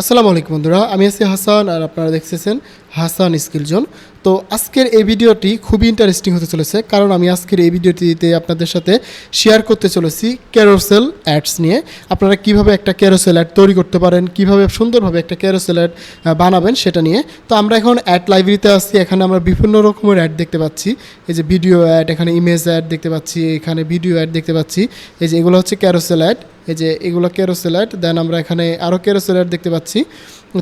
আসসালামু আলাইকুম বন্ধুরা, আমি আছি হাসান আর আপনারা দেখতেছেন হাসান স্কিল জোন। তো আজকের এই ভিডিওটি খুবই ইন্টারেস্টিং হতে চলেছে, কারণ আমি আজকের এই ভিডিওটিতে আপনাদের সাথে শেয়ার করতে চলেছি ক্যারোসেল অ্যাডস নিয়ে। আপনারা কীভাবে একটা ক্যারোসেল অ্যাড তৈরি করতে পারেন, কীভাবে সুন্দরভাবে একটা ক্যারোসেল অ্যাড বানাবেন সেটা নিয়ে। তো আমরা এখন অ্যাড লাইব্রেরিতে আসছি এখানে আমরা বিভিন্ন রকমের অ্যাড দেখতে পাচ্ছি। এই যে ভিডিও অ্যাড এখানে ইমেজ অ্যাড দেখতে পাচ্ছি, এখানে ভিডিও অ্যাড দেখতে পাচ্ছি। এই যে এগুলো হচ্ছে ক্যারোসেল অ্যাড এই যে এগুলো ক্যারোসেলাইট দেন আমরা এখানে আরও ক্যারোসেলাইট দেখতে পাচ্ছি।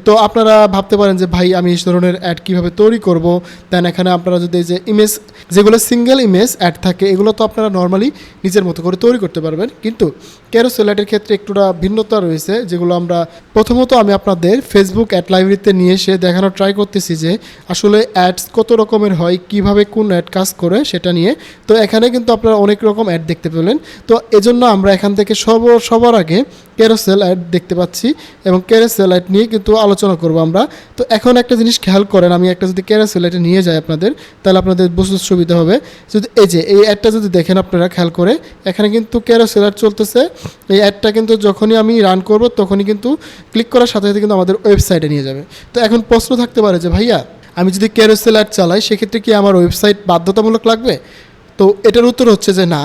তো আপনারা ভাবতে পারেন যে, ভাই, আমি এই ধরনের অ্যাড কীভাবে তৈরি করব? দেন এখানে আপনারা যদি যে ইমেজ যেগুলো সিঙ্গেল ইমেজ অ্যাড থাকে, এগুলো তো আপনারা নর্মালি নিজের মতো করে তৈরি করতে পারবেন। কিন্তু ক্যারোসেলাইটের ক্ষেত্রে একটুটা ভিন্নতা রয়েছে, যেগুলো আমরা প্রথমত আমি আপনাদের ফেসবুক অ্যাড লাইব্রেরিতে নিয়ে এসে দেখানোর ট্রাই করতেছি যে, আসলে অ্যাডস কত রকমের হয়, কীভাবে কোন অ্যাড কাজ করে সেটা নিয়ে। তো এখানে কিন্তু আপনারা অনেক রকম অ্যাড দেখতে পেলেন। তো এজন্য আমরা এখান থেকে সব, সবার আগে ক্যারোসেল অ্যাড দেখতে পাচ্ছি এবং ক্যারোসেল অ্যাড নিয়ে কিন্তু আলোচনা করব আমরা। তো এখন একটা জিনিস খেয়াল করেন, আমি একটা যদি ক্যারোসেল অ্যাডে নিয়ে যাই আপনাদের, তাহলে আপনাদের বুঝতে সুবিধা হবে। যদি এই যে, এই অ্যাডটা যদি দেখেন আপনারা খেয়াল করে, এখানে কিন্তু ক্যারোসেল অ্যাড চলতেছে। এই অ্যাডটা কিন্তু যখনই আমি রান করব, তখনই কিন্তু ক্লিক করার সাথে সাথে কিন্তু আমাদের ওয়েবসাইটে নিয়ে যাবে। তো এখন প্রশ্ন থাকতে পারে যে, ভাইয়া, আমি যদি ক্যারোসেল অ্যাড চালাই, সেক্ষেত্রে কি আমার ওয়েবসাইট বাধ্যতামূলক লাগবে? তো এটার উত্তর হচ্ছে যে না।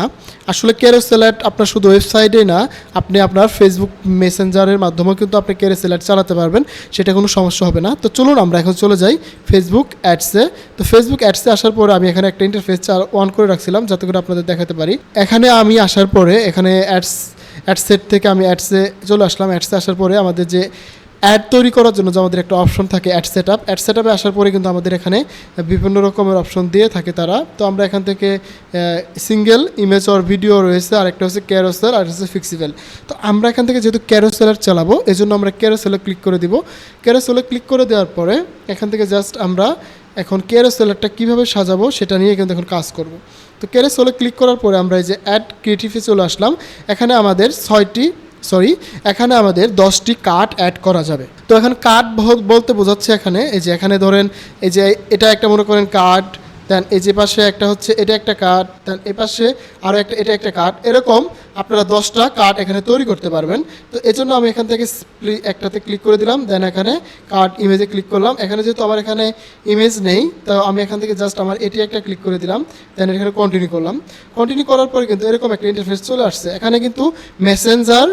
আসলে ক্যারোসেল অ্যাড আপনার শুধু ওয়েবসাইটে না, আপনি আপনার ফেসবুক মেসেঞ্জারের মাধ্যমেও কিন্তু আপনি ক্যারোসেল অ্যাড চালাতে পারবেন, সেটা কোনো সমস্যা হবে না। তো চলুন আমরা এখন চলে যাই ফেসবুক অ্যাডসে তো ফেসবুক অ্যাডসে আসার পরে আমি এখানে একটা ইন্টারফেস অন করে রাখছিলাম, যাতে করে আপনাদের দেখাতে পারি। এখানে আমি আসার পরে, এখানে অ্যাডস অ্যাডসেট থেকে আমি অ্যাডসে চলে আসলাম। অ্যাডসে আসার পরে আমাদের যে অ্যাড তৈরি করার জন্য যে আমাদের একটা অপশন থাকে ad set up ad set আপে আসার পরে কিন্তু আমাদের এখানে বিভিন্ন রকমের অপশন দিয়ে থাকে তারা। তো আমরা এখান থেকে সিঙ্গেল ইমেজ অর ভিডিও রয়েছে আর একটা হচ্ছে ক্যারোসেল আর হচ্ছে ফিক্সিবল তো আমরা এখান থেকে যেহেতু ক্যারোসেলার চালাবো এই জন্য আমরা ক্যারোসেলে ক্লিক করে দিব। ক্যারোসেলে ক্লিক করে দেওয়ার পরে এখান থেকে জাস্ট আমরা এখন ক্যারোসেলারটা কীভাবে সাজাবো সেটা নিয়ে কিন্তু এখন কাজ করব। তো ক্যারোসেলে ক্লিক করার পরে আমরা এই যে অ্যাড ক্রিয়েটিভে চলে আসলাম। এখানে আমাদের ছয়টি সরি এখানে আমাদের দশটি কাঠ অ্যাড করা যাবে। তো এখন কাঠ বলতে বোঝাচ্ছে এখানে, এই যে এখানে ধরেন, এই যে এটা একটা মনে করেন কার্ড দেন এই যে পাশে একটা হচ্ছে, এটা একটা কার্ড দেন এ পাশে আরও একটা, এটা একটা কার্ড এরকম আপনারা দশটা কার্ড এখানে তৈরি করতে পারবেন। তো এই জন্য আমি এখান থেকে একটাতে ক্লিক করে দিলাম দেন এখানে কার্ড ইমেজে ক্লিক করলাম। এখানে যেহেতু আমার এখানে ইমেজ নেই, তো আমি এখান থেকে জাস্ট আমার এটি একটা ক্লিক করে দিলাম দেন এখানে কন্টিনিউ করলাম। কন্টিনিউ করার পরে কিন্তু এরকম একটা ইন্টারফেস চলে আসছে। এখানে কিন্তু মেসেঞ্জার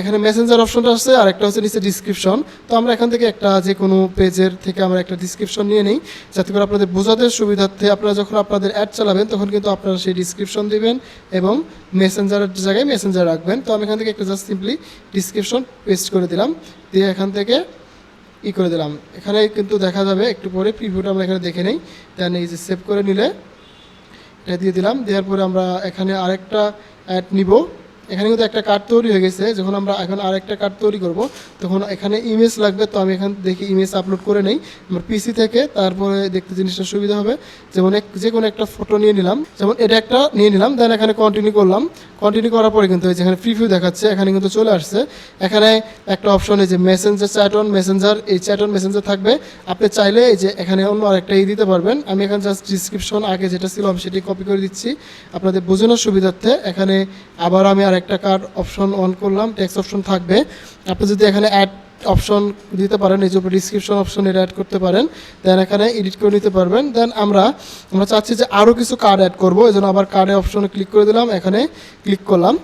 এখানে মেসেঞ্জার অপশনটা আছে আর একটা হচ্ছে নিচে ডিসক্রিপশন তো আমরা এখান থেকে একটা যে কোনো পেজের থেকে আমরা একটা ডিসক্রিপশন নিয়ে নিই, যাতে করে আপনাদের বোঝাতে সুবিধার্থে আপনারা যখন আপনাদের অ্যাড চালাবেন, তখন কিন্তু আপনারা সেই ডিসক্রিপশন দিবেন এবং মেসেঞ্জারের জায়গায় মেসেঞ্জার রাখবেন। তো আমি এখান থেকে একটা জাস্ট সিম্পলি ডিসক্রিপশন পেস্ট করে দিলাম, দিয়ে এখান থেকে ই করে দিলাম। এখানে কিন্তু দেখা যাবে, একটু পরে প্রিভিউটা আমরা এখানে দেখে নেই। দেন এই যে সেভ করে নিলে, এটা দিয়ে দিলাম। দেওয়ার পরে আমরা এখানে আরেকটা অ্যাড নিব। এখানে কিন্তু একটা কার্ড তৈরি হয়ে গেছে। যখন আমরা এখন আরেকটা কার্ড তৈরি করব, তখন এখানে ইমেজ লাগবে। তো আমি এখান দেখি ইমেজ আপলোড করে নেই। আমার পিসি থেকে তারপরে দেখতে জিনিসটা সুবিধা হবে। যেমন যে কোনো একটা ফটো নিয়ে নিলাম। যেমন এটা একটা নিয়ে নিলাম দেন এখানে কন্টিনিউ করলাম। কন্টিনিউ করার পরে কিন্তু যেখানে প্রিভিউ দেখাচ্ছে, এখানে কিন্তু চলে আসছে। এখানে একটা অপশন এই যে মেসেঞ্জার চ্যাট অন মেসেঞ্জার এই চ্যাট অন মেসেঞ্জার থাকবে। আপনি চাইলে এই যে এখানে অন্য আরেকটা ই দিতে পারবেন। আমি এখানে জাস্ট ডিসক্রিপশন আগে যেটা ছিল, আমি সেটি কপি করে দিচ্ছি। আপনাদের বোঝানোর সুবিধার্থে এখানে আবার আমি আরেকটা কার্ড অপশন অন করলাম টেক্সট অপশন থাকবে। আপনি যদি এখানে অ্যাড অপশন দিতে পারেন, এই যে উপরে ডিসক্রিপশন অপশন এটা অ্যাড করতে পারেন দেন এখানে এডিট করে নিতে পারবেন। দেন আমরা আমরা চাচ্ছি যে আরও কিছু কার্ড অ্যাড করব এই জন্য আবার কার্ডে অপশনে ক্লিক করে দিলাম, এখানে ক্লিক করলাম।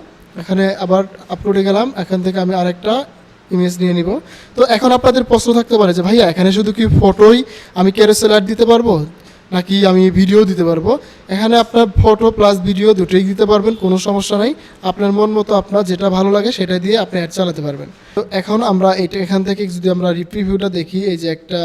এখানে আবার আপলোডে গেলাম, এখান থেকে আমি আরেকটা ইমেজ নিয়ে নিব। তো এখন আপনাদের প্রশ্ন থাকতে পারে যে, ভাইয়া, এখানে শুধু কি ফটোই আমি ক্যারোসেল অ্যাড দিতে পারব? নাকি আমি ভিডিও দিতে পারব? এখানে আপনার ফটো প্লাস ভিডিও দুটোই দিতে পারবেন, কোনো সমস্যা নাই। আপনার মন মতো আপনার যেটা ভালো লাগে সেটা দিয়ে আপনি অ্যাড চালাতে পারবেন। তো এখন আমরা এটা এখান থেকে যদি আমরা রিপ্রিভিউটা দেখি, এই যে একটা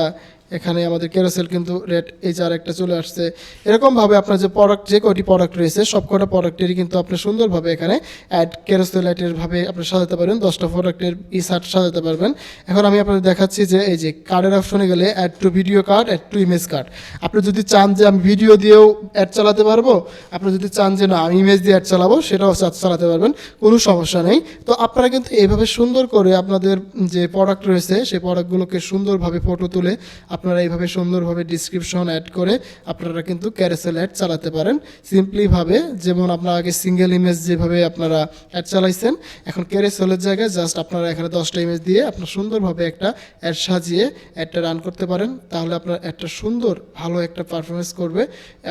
এখানে আমাদের ক্যারোসেল কিন্তু রেট এই যে আরেকটা চলে আসছে। এরকমভাবে আপনার যে প্রোডাক্ট যে কয়টি প্রোডাক্ট রয়েছে, সব কটা প্রোডাক্টেরই কিন্তু আপনি সুন্দরভাবে এখানে অ্যাড ক্যারোসেল অ্যাডের ভাবে আপনি সাজাতে পারেন দশটা প্রোডাক্টের ই শার্ট সাজাতে পারবেন। এখন আমি আপনাদের দেখাচ্ছি যে এই যে কার্ডের অপশনে গেলে add to video card add to image card আপনি যদি চান যে আমি ভিডিও দিয়েও অ্যাড চালাতে পারব, আপনি যদি চান যে না, আমি ইমেজ দিয়ে অ্যাড চালাবো, সেটাও চালাতে পারবেন। কোনো সমস্যা নেই। তো আপনারা কিন্তু এইভাবে সুন্দর করে আপনাদের যে প্রোডাক্ট রয়েছে, সেই প্রোডাক্টগুলোকে সুন্দরভাবে ফটো তুলে আপনারা এইভাবে সুন্দরভাবে ডিসক্রিপশন অ্যাড করে আপনারা কিন্তু ক্যারেসেল অ্যাড চালাতে পারেন। সিম্পলিভাবে যেমন আপনারা আগে সিঙ্গেল ইমেজ যেভাবে আপনারা অ্যাড চালাইছেন, এখন ক্যারেসেলের জায়গায় জাস্ট আপনারা এখানে দশটা ইমেজ দিয়ে আপনার সুন্দরভাবে একটা অ্যাড সাজিয়ে অ্যাডটা রান করতে পারেন। তাহলে আপনার একটা সুন্দর, ভালো একটা পারফরমেন্স করবে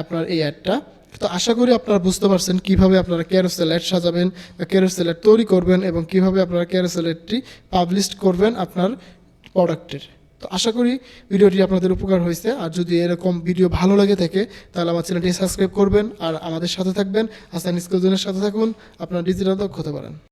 আপনার এই অ্যাডটা তো আশা করি আপনারা বুঝতে পারছেন কীভাবে আপনারা ক্যারোসেল অ্যাড সাজাবেন বা ক্যারোসেল অ্যাড তৈরি করবেন এবং কীভাবে আপনারা ক্যারোসেল অ্যাডটি পাবলিশ করবেন আপনার প্রোডাক্টের তো আশা করি ভিডিওটি আপনাদের উপকার হয়েছে। আর যদি এরকম ভিডিও ভালো লাগে থাকে, তাহলে আমার চ্যানেলটি সাবস্ক্রাইব করবেন আর আমাদের সাথে থাকবেন। হাসান স্কুলজনের সাথে থাকুন। আপনার ডিজিটাল দক্ষ হতে পারেন।